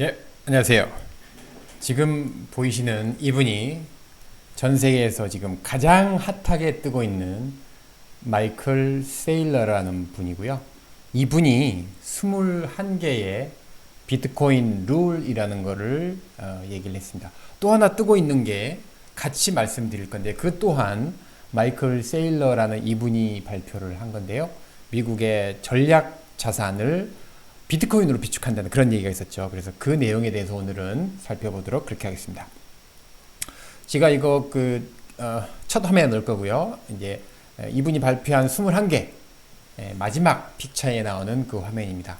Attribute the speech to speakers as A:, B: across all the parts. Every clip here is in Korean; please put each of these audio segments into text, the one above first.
A: 예, 안녕하세요. 지금 보이시는 이분이 전 세계에서 지금 가장 핫하게 뜨고 있는 마이클 세일러라는 분이고요. 이분이 21개의 비트코인 룰이라는 거를 어, 얘기를 했습니다. 또 하나 뜨고 있는 게 같이 말씀드릴 건데 그 또한 마이클 세일러라는 이분이 발표를 한 건데요. 미국의 전략 자산을 비트코인으로 비축한다는 그런 얘기가 있었죠. 그래서 그 내용에 대해서 오늘은 살펴보도록 그렇게 하겠습니다. 제가 이거 그, 어, 첫 화면에 넣을 거고요. 이제 에, 이분이 발표한 21개 에, 마지막 픽처에 나오는 그 화면입니다.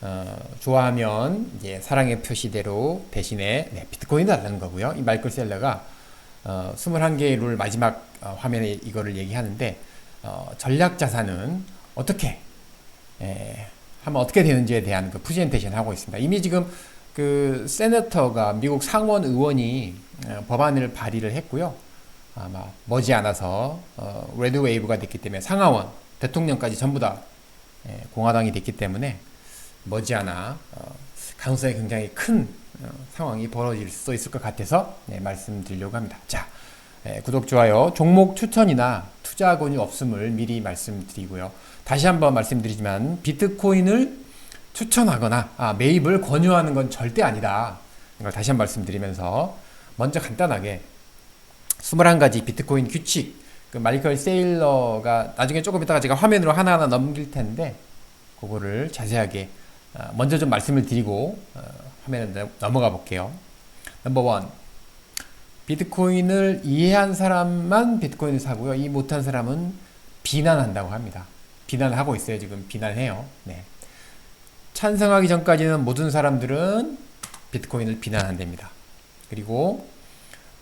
A: 어, 좋아하면 이제 사랑의 표시대로 대신에 네, 비트코인을 달라는 거고요. 이 마이클 셀러가 어, 21개의 룰 마지막 어, 화면에 이거를 얘기하는데 어, 전략 자산은 어떻게 에, 하면 어떻게 되는지에 대한 그 프레젠테이션 하고 있습니다. 이미 지금 그 세네터가 미국 상원 의원이 어, 법안을 발의를 했고요. 아마 머지않아서 어, 레드 웨이브가 됐기 때문에 상하원 대통령까지 전부 다 예, 공화당이 됐기 때문에 머지않아 어, 가능성이 굉장히 큰 어, 상황이 벌어질 수 있을 것 같아서 네, 말씀드리려고 합니다. 자, 예, 구독, 좋아요, 종목 추천이나 투자 권유 없음을 미리 말씀드리고요. 다시 한번 말씀드리지만 비트코인을 추천하거나 아, 매입을 권유하는 건 절대 아니다. 이걸 다시 한 번 말씀드리면서 먼저 간단하게 21가지 비트코인 규칙 그 마이클 세일러가 나중에 조금 이따가 제가 화면으로 하나하나 넘길 텐데 그거를 자세하게 아, 먼저 좀 말씀을 드리고 어, 화면에 넘어가 볼게요. 넘버 원 비트코인을 이해한 사람만 비트코인을 사고요. 이 못한 사람은 비난한다고 합니다. 비난을 하고 있어요. 지금 비난해요. 네. 찬성하기 전까지는 모든 사람들은 비트코인을 비난한답니다. 그리고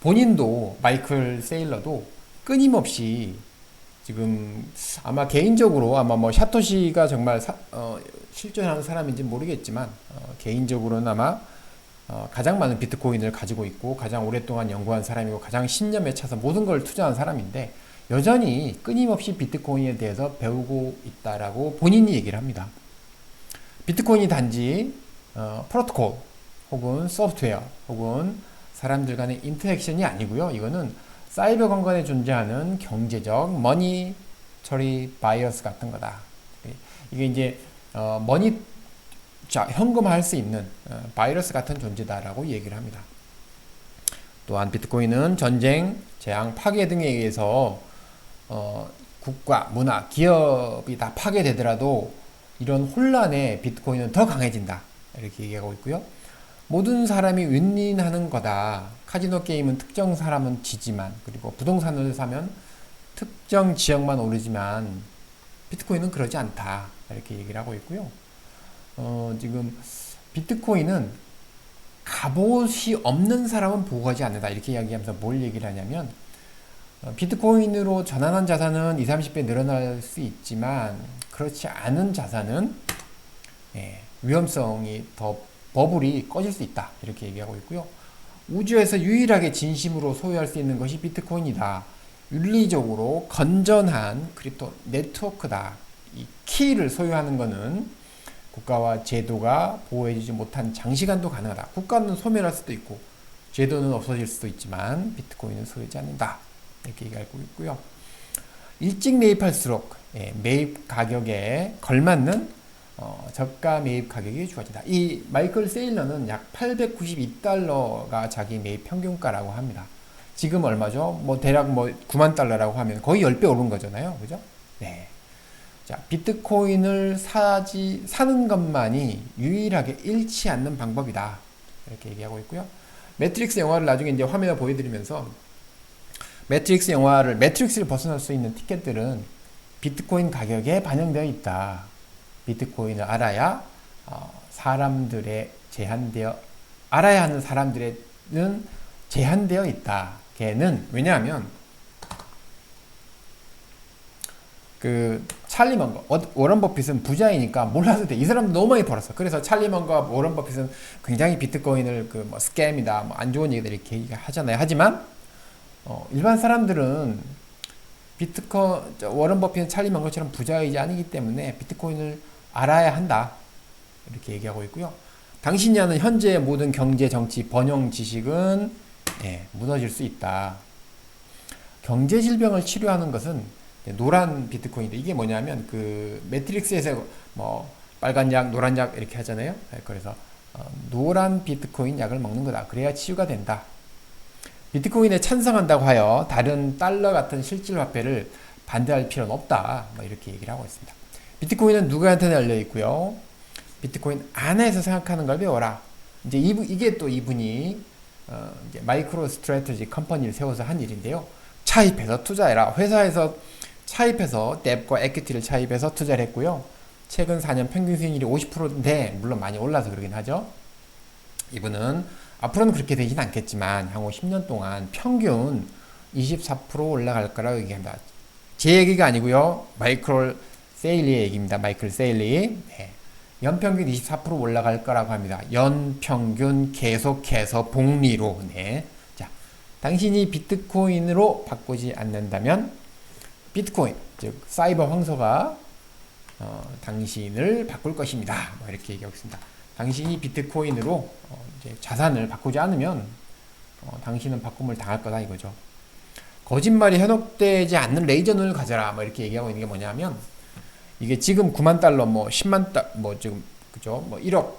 A: 본인도 마이클 세일러도 끊임없이 지금 아마 개인적으로 아마 뭐 샤토시가 정말 사, 어, 실존하는 사람인지 모르겠지만 어, 개인적으로는 아마 어, 가장 많은 비트코인을 가지고 있고 가장 오랫동안 연구한 사람이고 가장 신념에 차서 모든 걸 투자한 사람인데 여전히 끊임없이 비트코인에 대해서 배우고 있다라고 본인이 얘기를 합니다. 비트코인이 단지 어, 프로토콜 혹은 소프트웨어 혹은 사람들 간의 인터랙션이 아니고요. 이거는 사이버 공간에 존재하는 경제적 머니 처리 바이어스 같은 거다. 이게 이제 어, 머니 자 현금화할 수 있는 어, 바이러스 같은 존재다라고 얘기를 합니다. 또한 비트코인은 전쟁, 재앙, 파괴 등에 의해서 어, 국가, 문화, 기업이 다 파괴되더라도 이런 혼란에 비트코인은 더 강해진다. 이렇게 얘기하고 있고요. 모든 사람이 윈윈하는 거다. 카지노 게임은 특정 사람은 지지만 그리고 부동산을 사면 특정 지역만 오르지만 비트코인은 그러지 않다. 이렇게 얘기를 하고 있고요. 어, 지금 비트코인은 갑옷이 없는 사람은 보호하지 않는다. 이렇게 이야기하면서 뭘 얘기를 하냐면 어, 비트코인으로 전환한 자산은 20, 30배 늘어날 수 있지만 그렇지 않은 자산은 예, 위험성이 더 버블이 꺼질 수 있다. 이렇게 얘기하고 있고요. 우주에서 유일하게 진심으로 소유할 수 있는 것이 비트코인이다. 윤리적으로 건전한 크립토 네트워크다. 이 키를 소유하는 것은 국가와 제도가 보호해주지 못한 장시간도 가능하다. 국가는 소멸할 수도 있고 제도는 없어질 수도 있지만 비트코인은 소유하지 않는다. 이렇게 얘기하고 있고요. 일찍 매입할수록 예, 매입 가격에 걸맞는 어, 저가 매입 가격이 주어진다. 이 마이클 세일러는 약 892달러가 자기 매입 평균가라고 합니다. 지금 얼마죠? 뭐 대략 뭐 9만 달러라고 하면 거의 10배 오른 거잖아요. 그죠? 네. 자, 비트코인을 사지 사는 것만이 유일하게 잃지 않는 방법이다. 이렇게 얘기하고 있고요. 매트릭스 영화를 나중에 이제 화면에 보여드리면서 매트릭스 영화를 매트릭스를 벗어날 수 있는 티켓들은 비트코인 가격에 반영되어 있다. 비트코인을 알아야 어, 사람들의 제한되어 알아야 하는 사람들에는 제한되어 있다. 걔는 왜냐하면 그 찰리 먼거 워런 버핏은 부자이니까 몰라도 돼. 이 사람 너무 많이 벌었어. 그래서 찰리 먼거와 워런 버핏은 굉장히 비트코인을 그 뭐 스캠이다, 뭐 안 좋은 얘기들 이렇게 하잖아요. 하지만 어, 일반 사람들은 비트코 워런 버핏은 찰리 먼거처럼 부자이지 아니기 때문에 비트코인을 알아야 한다. 이렇게 얘기하고 있고요. 당신이 아는 현재의 모든 경제, 정치, 번영 지식은 예, 무너질 수 있다. 경제 질병을 치료하는 것은 노란 비트코인인데 이게 뭐냐면 그 매트릭스에서 뭐 빨간 약, 노란 약 이렇게 하잖아요. 예, 그래서 어, 노란 비트코인 약을 먹는 거다. 그래야 치유가 된다. 비트코인에 찬성한다고 하여 다른 달러 같은 실질 화폐를 반대할 필요는 없다. 뭐 이렇게 얘기를 하고 있습니다. 비트코인은 누구한테나 열려 있고요. 비트코인 안에서 생각하는 걸 배워라. 이제 이분, 이게 또 이분이 어, 이제 마이크로 스트래테지 컴퍼니를 세워서 한 일인데요. 차입해서 투자해라. 회사에서 차입해서 뎁과 에퀴티를 차입해서 투자를 했고요. 최근 4년 평균 수익률이 50%인데 물론 많이 올라서 그러긴 하죠. 이분은 앞으로는 그렇게 되진 않겠지만 향후 10년 동안 평균 24% 올라갈 거라고 얘기합니다. 제 얘기가 아니고요. 마이클 세일리의 얘기입니다. 마이클 세일리. 네. 연평균 24% 올라갈 거라고 합니다. 연평균 계속해서 복리로. 네. 자, 당신이 비트코인으로 바꾸지 않는다면 비트코인, 즉 사이버 황소가 어, 당신을 바꿀 것입니다. 뭐 이렇게 얘기하고 있습니다. 당신이 비트코인으로 어, 자산을 바꾸지 않으면 어, 당신은 바꿈을 당할 거다 이거죠. 거짓말이 현혹되지 않는 레이저 눈을 가져라. 뭐 이렇게 얘기하고 있는 게 뭐냐면 이게 지금 9만 달러 뭐 10만 달 뭐 지금 그죠? 뭐 1억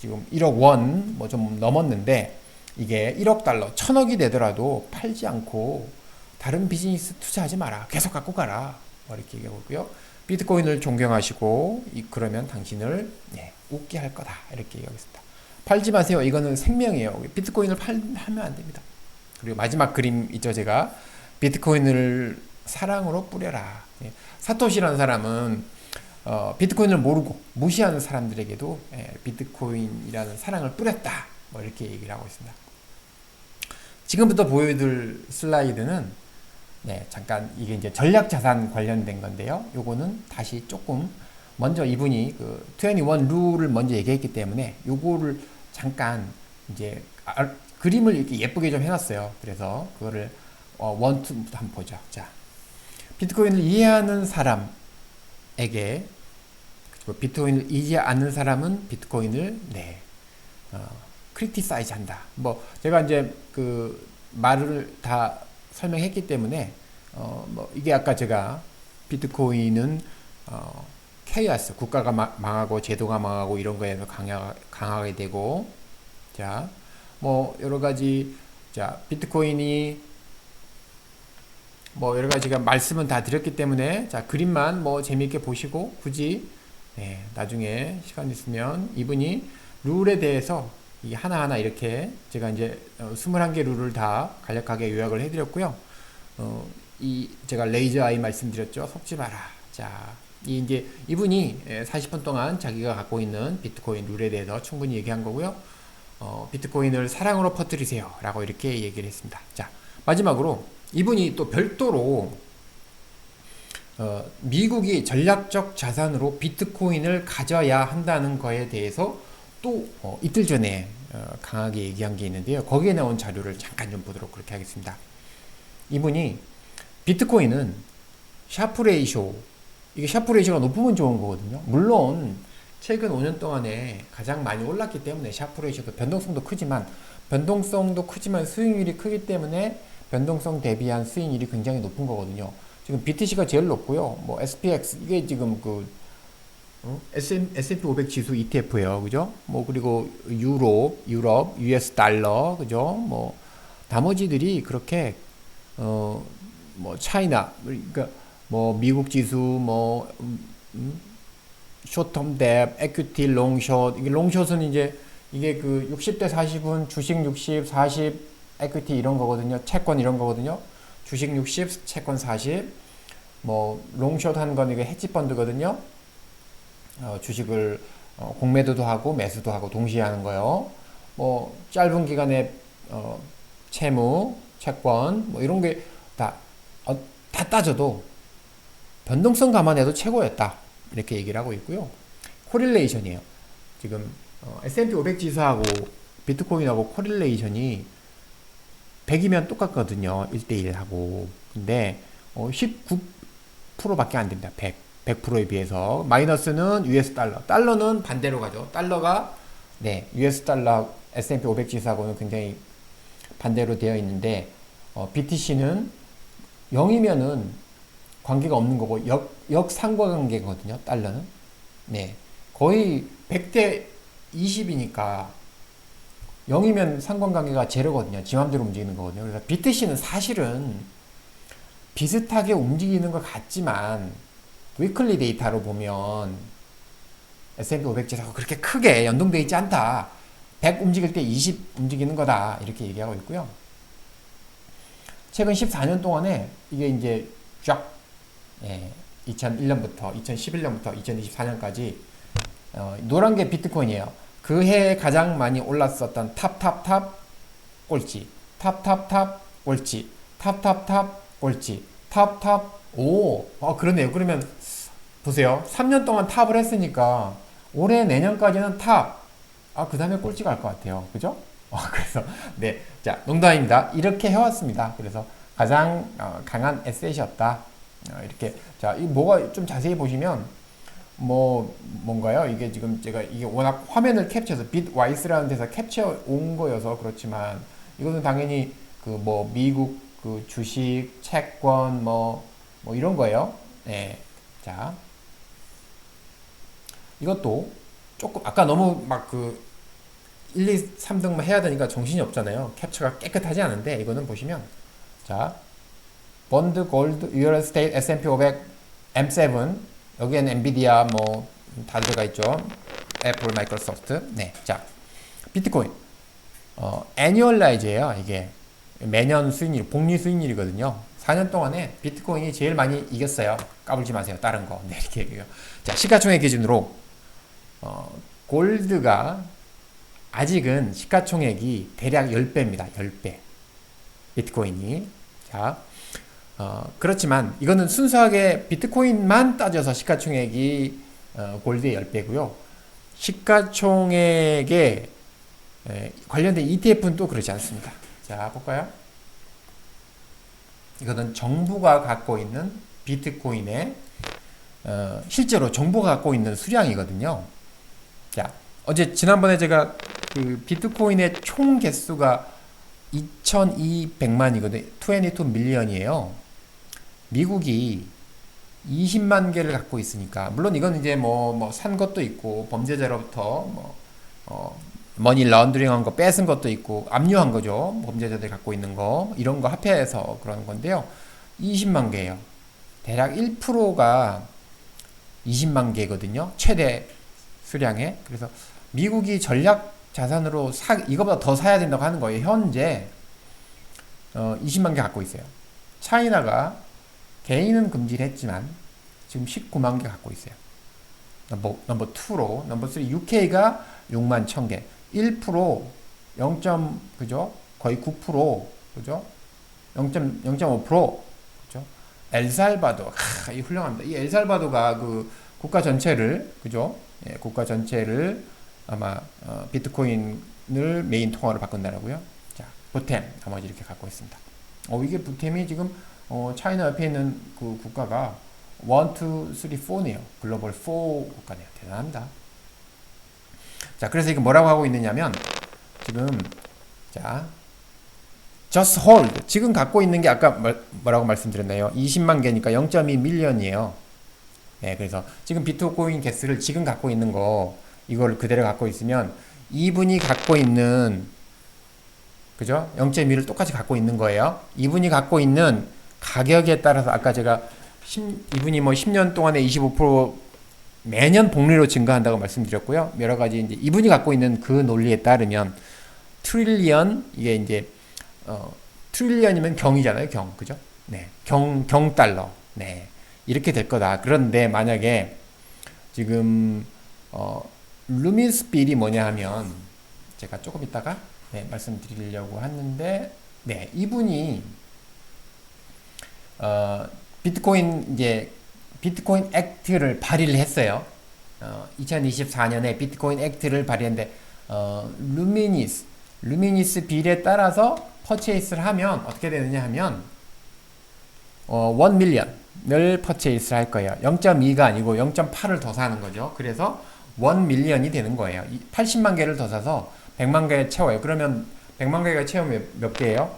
A: 지금 1억 원 뭐 좀 넘었는데 이게 1억 달러, 천억이 되더라도 팔지 않고 다른 비즈니스 투자하지 마라. 계속 갖고 가라. 뭐 이렇게 얘기하고 있고요. 비트코인을 존경하시고 이, 그러면 당신을 예, 웃게 할 거다. 이렇게 얘기하겠습니다. 팔지 마세요. 이거는 생명이에요. 비트코인을 팔면 안 됩니다. 그리고 마지막 그림 있죠, 제가. 비트코인을 사랑으로 뿌려라. 예. 사토시라는 사람은 어, 비트코인을 모르고 무시하는 사람들에게도 예, 비트코인이라는 사랑을 뿌렸다. 뭐 이렇게 얘기를 하고 있습니다. 지금부터 보여줄 슬라이드는 네, 잠깐 이게 이제 전략 자산 관련된 건데요. 요거는 다시 조금 먼저 이분이 그 21 룰을 먼저 얘기했기 때문에 요거를 잠깐 이제 아, 그림을 이렇게 예쁘게 좀 해놨어요. 그래서 그거를 어, 원투부터 한번 보죠. 자, 비트코인을 이해하는 사람에게 그리고 비트코인을 이해하지 않는 사람은 비트코인을 네 어, 크리티사이즈 한다. 뭐 제가 이제 그 말을 다 설명했기 때문에 어, 뭐 이게 아까 제가 비트코인은 어, 케이아스 국가가 마, 망하고 제도가 망하고 이런 거에서 강하, 강하게 되고 자 뭐 여러 가지 자 비트코인이 뭐 여러 가지가 말씀은 다 드렸기 때문에 자 그림만 뭐 재미있게 보시고 굳이 네, 나중에 시간 있으면 이분이 룰에 대해서 이 하나하나 이렇게 제가 이제 어, 21개 룰을 다 간략하게 요약을 해드렸고요. 어, 이 제가 레이저 아이 말씀드렸죠. 속지 마라. 자, 이 이제 이분이 40분 동안 자기가 갖고 있는 비트코인 룰에 대해서 충분히 얘기한 거고요. 어, 비트코인을 사랑으로 퍼뜨리세요 라고 이렇게 얘기를 했습니다. 자, 마지막으로 이분이 또 별도로 어, 미국이 전략적 자산으로 비트코인을 가져야 한다는 거에 대해서 또 어, 이틀 전에 어, 강하게 얘기한 게 있는데요. 거기에 나온 자료를 잠깐 좀 보도록 그렇게 하겠습니다. 이분이 비트코인은 샤프 레이쇼 이게 샤프 레이쇼가 높으면 좋은 거거든요. 물론 최근 5년 동안에 가장 많이 올랐기 때문에 샤프 레이쇼도 변동성도 크지만 변동성도 크지만 수익률이 크기 때문에 변동성 대비한 수익률이 굉장히 높은 거거든요. 지금 BTC가 제일 높고요. 뭐 SPX 이게 지금 그 어? S&P 500 지수 ETF예요. 그죠? 뭐 그리고 유럽, 유럽, US 달러, 그죠? 뭐 나머지들이 그렇게 어 뭐 차이나 그러니까 뭐 미국 지수 뭐 음, 쇼텀 뎁, 에퀴티 롱숏 이게 롱숏은 이제 이게 그 60대 40은 주식 60, 40 에퀴티 이런 거거든요. 채권 이런 거거든요. 주식 60, 채권 40. 뭐 롱숏 하는 건 이게 헤지 펀드거든요. 어, 주식을 어, 공매도도 하고 매수도 하고 동시에 하는 거요. 뭐 짧은 기간에 어, 채무, 채권 뭐 이런 게다 어, 다 따져도 변동성 감안해도 최고였다 이렇게 얘기를 하고 있고요. 코릴레이션이에요. 지금 어, S&P 500 지수하고 비트코인하고 코릴레이션이 100이면 똑같거든요. 1대1하고. 근데 어, 19%밖에 안 됩니다. 100. 100%에 비해서 마이너스는 US 달러. 달러는 반대로 가죠. 달러가 네, US 달러 S&P 500 지수하고는 굉장히 반대로 되어 있는데 어, BTC는 0이면은 관계가 없는 거고 역, 역상관관계거든요. 달러는. 네. 거의 100대 20이니까 0이면 상관관계가 제로거든요. 지 맘대로 움직이는 거거든요. 그래서 BTC는 사실은 비슷하게 움직이는 것 같지만 위클리 데이터로 보면 S&P 500 지수하고 그렇게 크게 연동되어 있지 않다. 100 움직일 때 20 움직이는 거다. 이렇게 얘기하고 있고요. 최근 14년 동안에 이게 이제 쫙 예, 2001년부터 2011년부터 2024년까지 어, 노란 게 비트코인이에요. 그 해에 가장 많이 올랐었던 탑탑탑 꼴찌, 탑탑탑 꼴찌, 탑탑탑 꼴찌, 탑탑 오, 아 그러네요. 그러면 보세요. 3년 동안 탑을 했으니까 올해 내년까지는 탑. 아, 그 다음에 꼴찌가 할것 같아요. 그죠? 어, 그래서, 네. 자, 농담입니다. 이렇게 해왔습니다. 그래서 가장 어, 강한 에셋이었다. 어, 이렇게. 자, 이 뭐가 좀 자세히 보시면, 뭐, 뭔가요? 이게 지금 제가 이게 워낙 화면을 캡처해서 bitwise라는 데서 캡처 온 거여서 그렇지만, 이거는 당연히 그 뭐, 미국 그 주식, 채권, 뭐, 뭐 이런 거예요. 네. 자. 이것도 조금 아까 너무 막 그 1, 2, 3등만 해야 되니까 정신이 없잖아요. 캡처가 깨끗하지 않은데 이거는 보시면 자 번드, 골드, 유얼 스테이트, S&P 500, M7 여기에는 엔비디아 뭐 다 들어가 있죠. 애플, 마이크로소프트. 네, 자 비트코인 어 애니얼라이즈예요. 이게 매년 수익률, 복리 수익률이거든요. 4년 동안에 비트코인이 제일 많이 이겼어요. 까불지 마세요. 다른 거. 네, 이렇게 얘기해요. 자, 시가총액 기준으로 어, 골드가 아직은 시가총액이 대략 10배입니다. 10배. 비트코인이. 자, 어, 그렇지만 이거는 순수하게 비트코인만 따져서 시가총액이 어, 골드의 10배고요. 시가총액에 에, 관련된 ETF는 또 그렇지 않습니다. 자, 볼까요? 이거는 정부가 갖고 있는 비트코인의 어, 실제로 정부가 갖고 있는 수량이거든요. 자, 어제 지난번에 제가 그 비트코인의 총 개수가 2,200만이거든요. 22 밀리언이에요. 미국이 20만 개를 갖고 있으니까 물론 이건 이제 뭐 뭐 산 것도 있고 범죄자로부터 뭐 어, 머니 런드링한 거 뺏은 것도 있고 압류한 거죠. 범죄자들이 갖고 있는 거 이런 거 합해서 그러는 건데요. 20만 개예요. 대략 1%가 20만 개거든요. 최대 수량에. 그래서 미국이 전략 자산으로 사 이거보다 더 사야 된다고 하는 거예요. 현재 어, 20만 개 갖고 있어요. 차이나가 개인은 금지를 했지만 지금 19만 개 갖고 있어요. 넘버 넘버 2로 넘버 3 UK가 6만 1천 개. 1% 0. 그죠? 거의 9% 그죠? 0.0.5% 그죠? 엘살바도 하, 이 훌륭합니다. 이 엘살바도가 그 국가 전체를 그죠? 예, 국가 전체를 아마 어, 비트코인을 메인 통화로 바꾼다라고요. 자, 보템 나머지 이렇게 갖고 있습니다. 어, 이게 보템이 지금 어, 차이나 옆에 있는 그 국가가 1, 2, 3, 4네요. 글로벌 4 국가네요. 대단합니다. 자, 그래서 이거 뭐라고 하고 있느냐면 지금 자 just hold 지금 갖고 있는 게 아까 뭐라고 말씀드렸나요? 20만 개니까 0.2 밀리언이에요. 네, 그래서 지금 비트코인 개수를 지금 갖고 있는 거 이걸 그대로 갖고 있으면 이분이 갖고 있는 그죠? 0.2를 똑같이 갖고 있는 거예요. 이분이 갖고 있는 가격에 따라서 아까 제가 10, 이분이 뭐 10년 동안에 25% 매년 복리로 증가한다고 말씀드렸고요. 여러 가지 이제 이분이 갖고 있는 그 논리에 따르면 트릴리언 이게 이제 어 트릴리언이면 경이잖아요. 경. 그죠? 네. 경 경 달러. 네. 이렇게 될 거다. 그런데 만약에 지금 어 루미스필이 뭐냐 하면 제가 조금 이따가 네, 말씀드리려고 하는데 네, 이분이 어 비트코인 이제 비트코인 액트를 발의를 했어요. 어, 2024년에 비트코인 액트를 발의했는데 어, 루미니스 루미니스 빌에 따라서 퍼체이스를 하면 어떻게 되느냐 하면 어, 1 밀리언 을 퍼체이스를 할 거예요. 0.2가 아니고 0.8을 더 사는 거죠. 그래서 원 밀리언이 되는 거예요. 이 80만 개를 더 사서 100만 개 채워요. 그러면 100만 개가 채우면 몇 개예요?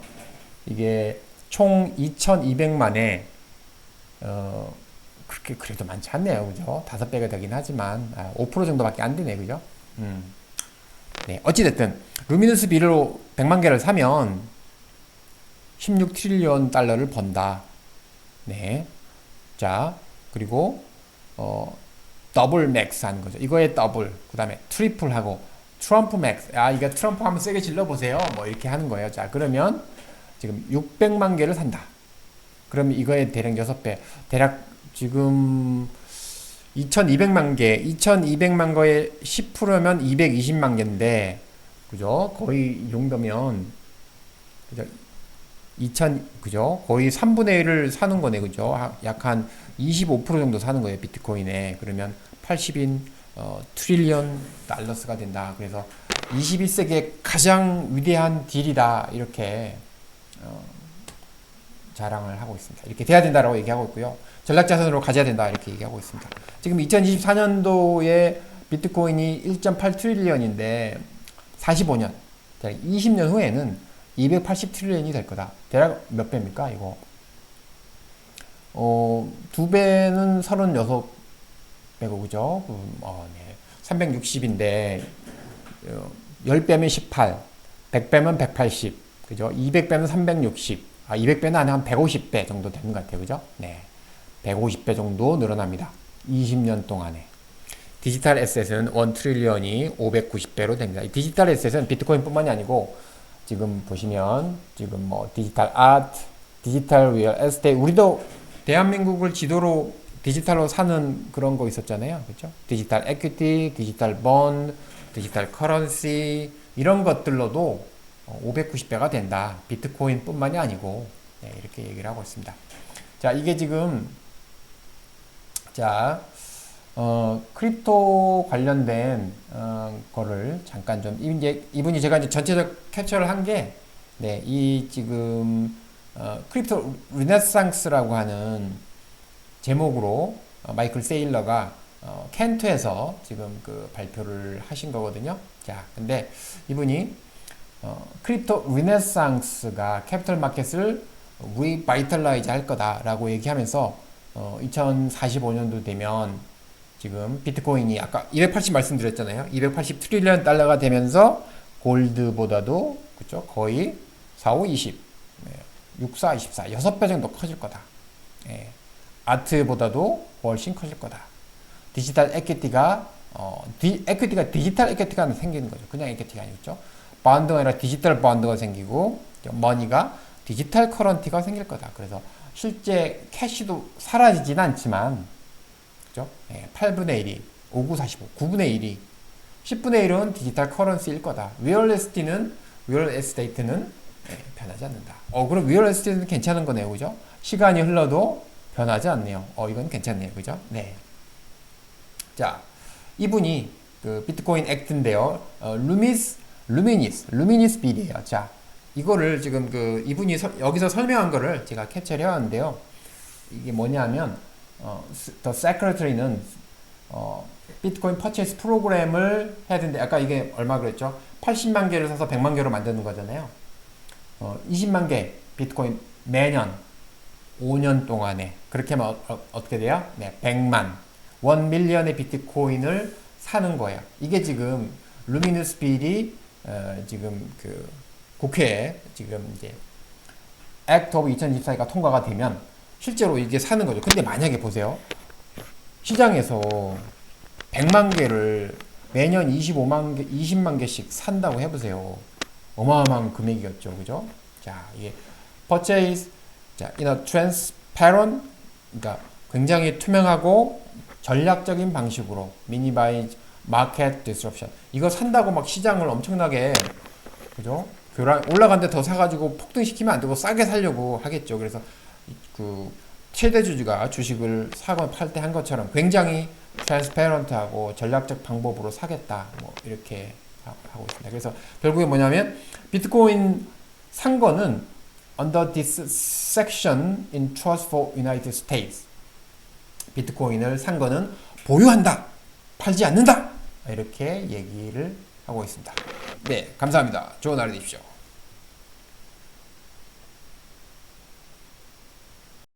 A: 이게 총 2,200만에 어 그렇게 그래도 많지 않네요, 그죠? 다섯 배가 되긴 하지만 아, 5% 정도밖에 안 되네, 그죠? 음. 네, 어찌 됐든 루미너스 비로 100만 개를 사면 16 트릴리언 달러를 번다. 네. 자, 그리고 어 더블 맥스 하는 거죠. 이거에 더블, 그 다음에 트리플 하고 트럼프 맥스. 아, 이거 트럼프 한번 세게 질러 보세요. 뭐 이렇게 하는 거예요. 자, 그러면 지금 600만 개를 산다. 그러면 이거에 대략 6배. 대략 지금 2200만 개, 2200만 거에 10%면 220만 개인데, 그죠? 거의 이 정도면, 그죠? 2000, 그죠? 거의 3분의 1을 사는 거네, 그죠? 약 한 25% 정도 사는 거예요, 비트코인에. 그러면 80인, 어, 트릴리언 달러스가 된다. 그래서 21세기의 가장 위대한 딜이다. 이렇게, 어, 자랑을 하고 있습니다. 이렇게 돼야 된다라고 얘기하고 있고요. 전략자산으로 가져야 된다. 이렇게 얘기하고 있습니다. 지금 2024년도에 비트코인이 1.8 트릴리언인데 45년, 20년 후에는 280 트릴리언이 될 거다. 대략 몇 배입니까, 이거? 어, 두 배는 36배고, 그죠? 음, 어, 네. 360인데, 어, 10배면 18, 100배면 180, 그죠? 200배면 360, 아, 200배는 아니야 한 150배 정도 되는 것 같아요. 그죠? 네. 150배 정도 늘어납니다. 20년 동안에. 디지털 에셋은 1 트릴리언이 590배로 됩니다. 이 디지털 에셋은 비트코인뿐만이 아니고 지금 보시면 지금 뭐 디지털 아트, 디지털 리얼 에스테이트 우리도 대한민국을 지도로 디지털로 사는 그런 거 있었잖아요. 그렇죠? 디지털 에퀴티, 디지털 본, 디지털 커런시 이런 것들로도 590배가 된다. 비트코인뿐만이 아니고 네, 이렇게 얘기를 하고 있습니다. 자, 이게 지금 자, 어, 크립토 관련된 어, 거를 잠깐 좀 이제 이분이 제가 이제 전체적 캡처를 한 게 네, 이 지금 어, 크립토 리네상스라고 하는 제목으로 어, 마이클 세일러가 어, 켄트에서 지금 그 발표를 하신 거거든요. 자, 근데 이분이 어, 크립토 리네상스가 캐피털 마켓을 리바이탈라이즈 할 거다라고 얘기하면서 어, 2045년도 되면 지금 비트코인이 아까 280 말씀드렸잖아요. 280 트릴리언 달러가 되면서 골드보다도 그죠 거의 4, 5, 20, 네. 6, 4, 24, 6배 정도 커질 거다. 네. 아트보다도 훨씬 커질 거다. 디지털 에퀴티가 어, 디, 에퀴티가 디지털 에퀴티가 생기는 거죠. 그냥 에퀴티가 아니죠. 번드가 아니라 디지털 번드가 생기고 머니가 디지털 커런티가 생길 거다. 그래서 실제 캐시도 사라지진 않지만 그죠? 예, 8분의 1이 59, 45, 9분의 1이 10분의 1은 디지털 커런시일 거다. 리얼 에스티는 리얼 에스테이트는 예, 변하지 않는다. 어, 그럼 리얼 에스테이트는 괜찮은 거네요. 그죠? 시간이 흘러도 변하지 않네요. 어, 이건 괜찮네요. 그죠? 네. 자, 이분이 그 비트코인 액트인데요. 어, 루미스 루미니스 루미니스 빌이에요. 자, 이거를 지금 그 이분이 서, 여기서 설명한 거를 제가 캡처를 해왔는데요. 이게 뭐냐면 어, 더 세크레터리는 어, 비트코인 퍼체이스 프로그램을 해야 되는데 아까 이게 얼마 그랬죠? 80만 개를 사서 100만 개로 만드는 거잖아요. 어, 20만 개 비트코인 매년 5년 동안에 그렇게 하면 어, 떻게 돼요? 네, 100만 1 밀리언의 비트코인을 사는 거예요. 이게 지금 루미누스 빌이 어, 지금 그 국회에 지금 이제 액트 오브 2024가 통과가 되면 실제로 이게 사는 거죠. 근데 만약에 보세요. 시장에서 100만 개를 매년 25만 개, 20만 개씩 산다고 해보세요. 어마어마한 금액이었죠. 그죠? 자, 이게 purchase, 자, in a transparent, 그러니까 굉장히 투명하고 전략적인 방식으로 minimize market disruption. 이거 산다고 막 시장을 엄청나게, 그죠? 올라간데 더 사가지고 폭등시키면 안 되고 싸게 살려고 하겠죠. 그래서 그 최대 주주가 주식을 사거나 팔때 한 것처럼 굉장히 트랜스페런트하고 전략적 방법으로 사겠다. 뭐 이렇게 하고 있습니다. 그래서 결국에 뭐냐면 비트코인 산 거는 under this section in trust for United States. 비트코인을 산 거는 보유한다. 팔지 않는다. 이렇게 얘기를 하고 있습니다. 네, 감사합니다. 좋은 하루 되십시오.